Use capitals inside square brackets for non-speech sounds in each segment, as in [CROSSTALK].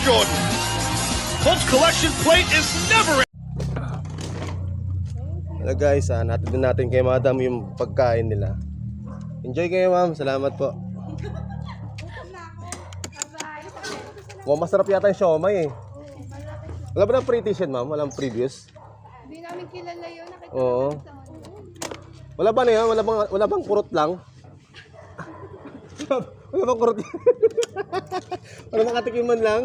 Jordan. Colts collection plate is never Hello guys, ah, natin din natin kay madam yung pagkain nila. Enjoy kayo ma'am, salamat po. Wow, masarap yata yung siomay eh. Wala ba na pre-tishan ma'am? Walang previous? Hindi namin kilala yun. Nakita Oo. namin sa. Wala ba na yan? Wala bang, wala bang kurot lang? [LAUGHS] wala bang kurot [LAUGHS] Wala bang katikiman lang?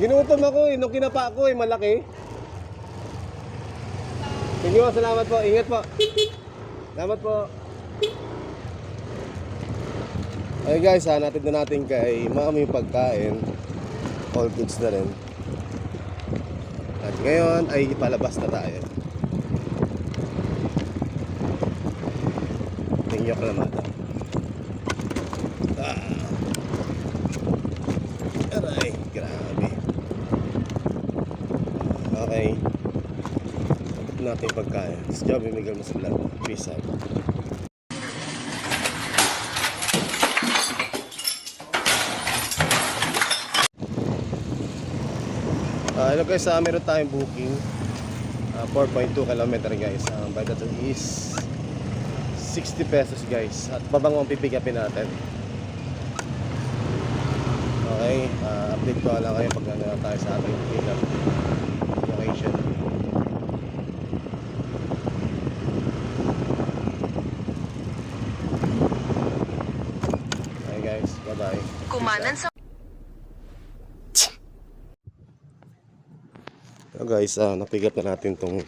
Ginutom ako eh. Nung kinapa ko eh, malaki. Sige po, salamat po. Ingat po. Salamat po. Okay guys, ha, natin na natin kay mami yung pagkain. All goods na rin. At ngayon ay ipalabas na tayo. Ko naman. Ah. Aray, grabe. Okay. Natin yung pagkain. Sa job, Miguel Masablan. Peace out. Ah, hello guys, uh, meron tayong booking. Ah, 4.2 kilometer guys. Ang uh, that is 60 pesos guys. At babang ang pipigapin natin. Okay, ah, update ko lang kayo pag ano na tayo sa ating pick up location. Okay guys, bye-bye. Kumanan sa So guys, ah, napigat na natin tong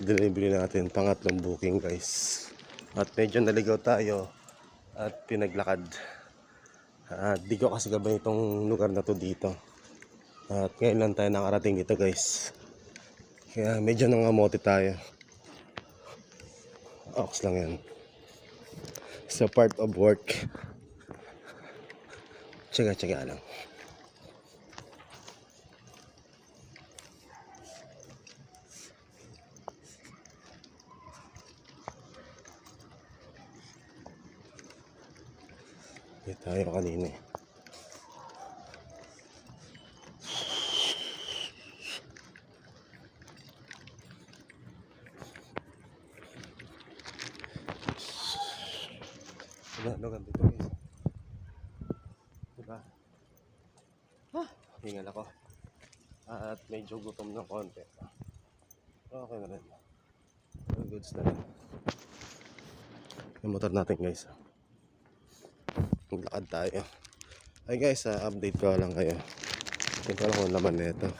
delivery natin, pangatlong booking guys. At medyo naligaw tayo at pinaglakad. At di ko kasi gabay itong lugar na to dito. At ngayon lang tayo nakarating dito guys. Kaya medyo nangamote tayo. Ox lang yan. So part of work. Tsaga-tsaga lang. Hindi tayo kanina eh. Wala, no, ganito guys. Diba? Ah, hingal ako. At medyo gutom ng konti. Okay na rin. Goods na rin. Yung motor natin guys. ah. Maglakad tayo. Ay guys, ah, update ko lang kayo. Ito lang kung laman nito.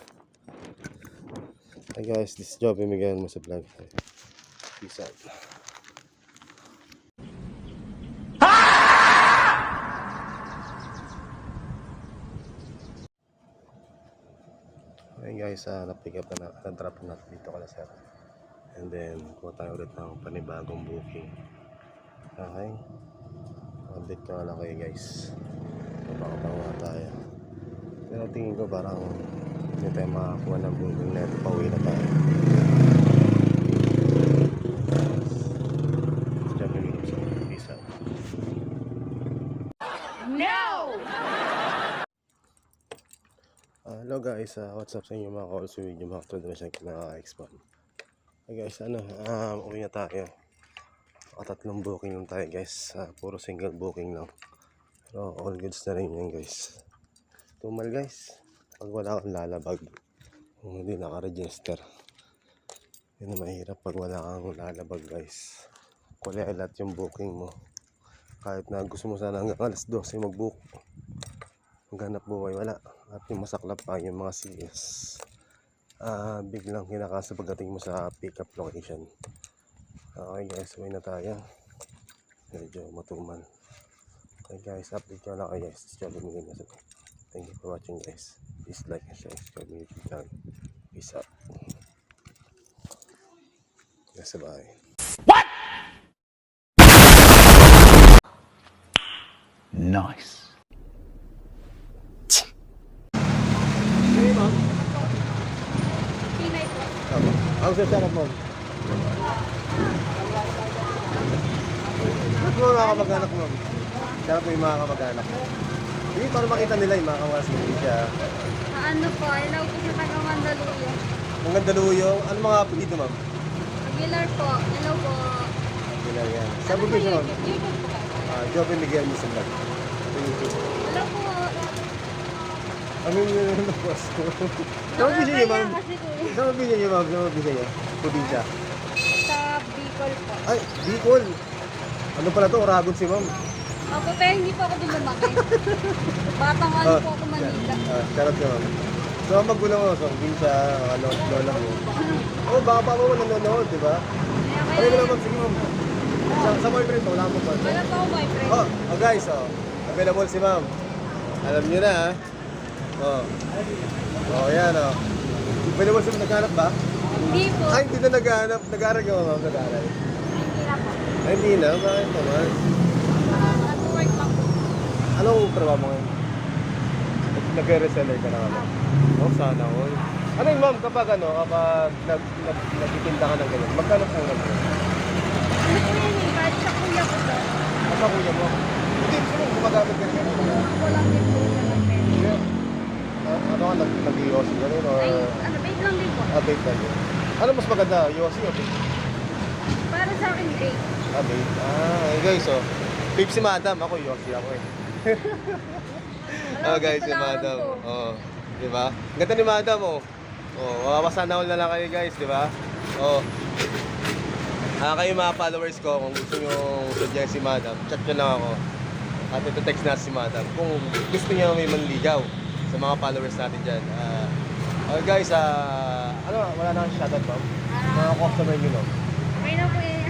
Hi guys, this is Joby Miguel mo sa vlog. Peace out. Hey guys, uh, na-pick up na, na-drop na dito kala sir. And then, kuha tayo ulit ng panibagong booking. Okay. Update ko lang kayo guys. Mapakabawa tayo. Pero tingin ko parang hindi tayo makakuha ng booking na ito. Pauwi na tayo. Ah, hello guys, uh, what's up sa inyo mga calls with yung mga tulad na siya kinaka-expand. Hey guys, ano, um, uwi na tayo. Nakatatlong booking lang tayo guys. Ah, puro single booking lang. Pero all goods na rin yan guys. Tumal guys. Pag wala kang lalabag. Kung hindi naka-register. Yun na mahirap pag wala kang lalabag guys. Kulay lahat yung booking mo. Kahit na gusto mo sana hanggang alas 12 mag-book. Ang ganap buhay wala. At yung masaklap pa yung mga CS. Ah, biglang kinakasa pagdating mo sa pick-up location. Okay guys, uwi na tayo. Medyo matumal. Okay guys, update ko lang kayo guys. Joby Miguel na Thank you for watching guys. Please like and share sa Joby YouTube channel. Peace out. Yes, bye. nice. Po. Tama. Ang sasarap mo. Shout mo mga kamag-anak mo. Shout mo yung mga kamag-anak mo. Hindi, para makita nila yung mga kamag-anak mo. siya. Ano po, hello po sa taga Mandaluyo. Ang ano mga apelido ma'am? Aguilar po, hello po. Lang yan. Sa Ano po bugis ma'am? YouTube? Po? Ah, Joven Miguel Musa Vlog. Sa YouTube. Hello po. Ano yung yun yung boss ko? Saan mabili niyo ma'am? Ko eh. Saan mabili niyo ma'am? Saan mabili niyo? Probinsya. Sa Bicol po. Ay, Bicol. Ano pala to? Oragon si ma'am. Ako, pero hindi po ako dumumaki. [LAUGHS] Batang ano Ah, po ako Manila. Ah, charot ka ma'am. So, ang magulang mo, so, probinsya, ano, lola mo. Oh, baka pa mo nanonood, di ba? Kaya Ano kaya, na ma'am, sige ma'am. Sa, sa boyfriend mo, wala mo ba? wala po ako boyfriend. Oh, oh guys, oh. Available si ma'am. Alam niyo na, ha? Oh. Oh, yan, oh. Available si naghanap ba? Hindi po. Ay, hindi na naghanap. Nag-aaral ka ba, ma'am? Nag-aaral. Hindi na po. Ay, hindi na. Bakit naman? Nag-work lang po. Anong trabaho mo ngayon? Nag-reseller ka na ka ba? Oh, sana all. Ano yun, ma'am, kapag ano, kapag nag, nag, nagtitinda ka ng ganyan, magkano po yun? Ano po yan eh, kahit sa kuya ko to. Ang sa kuya mo? Hindi, gusto mo gumagamit ka rin. Ako lang din po siya ng pera. Hindi. Ah, Ano ka, nag- nag-iossi ka rin, or... Ay, ano, wait lang din po. Ah, bait lang yun. Ano mas maganda, Yossi o bait? Para sa akin, great. Ah, bait. Ah, eh, guys, oh. Babe si Madam, ako Yossi ako eh. [LAUGHS] oh, guys, si Madam. Oh, di ba? Ganda ni Madam, oh. Oh, mawawasana all na lang kayo, guys, di ba? Oh. Ah, kayo mga followers ko, kung gusto nyo sadyan si Madam, chat nyo lang ako. At ito text na si Madam. Kung gusto niyo may manligaw sa mga followers natin dyan. Ah, oh, guys, ah, ano, wala na akong shoutout, ma'am. Mga customer nyo, no? Okay na po yan.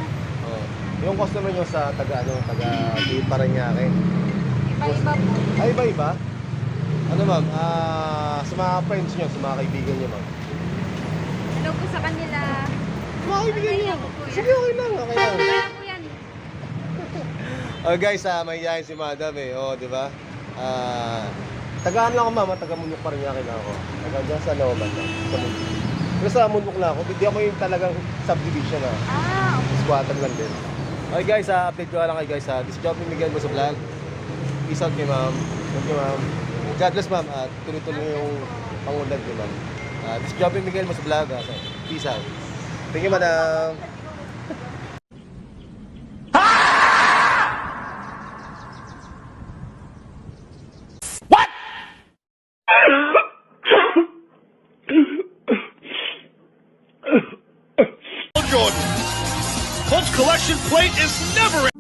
Yung customer nyo sa taga ano, taga Paranaque. Iba-iba po. Ay, iba iba. Ano ma'am, ah sa mga friends nyo, sa mga kaibigan nyo ma'am. Hello po sa kanila. Mga kaibigan nyo. Po yan. Sige, okay lang, okay lang. Kaya po yan. [LAUGHS] Oh guys, ah, may yahin si madam eh. Oh, di ba? Ah, tagaan lang ako ma'am, ah, taga Munok Paranaque lang ako. Taga dyan sa Looban lang, sa Munok. Pero sa Munok lang ako, hindi ako yung talagang subdivision ah. Ah, Squatan lang din. Okay guys, uh, update ko lang kayo guys. Uh, this job ni Miguel mo sa vlog. Peace out kay ma'am. Thank you ma'am. God bless ma'am. At tuloy-tuloy yung pangulag ni ma'am. Uh, this job ni Miguel mo sa vlog. Uh, peace out. Thank you madam. Jordan. Plate is never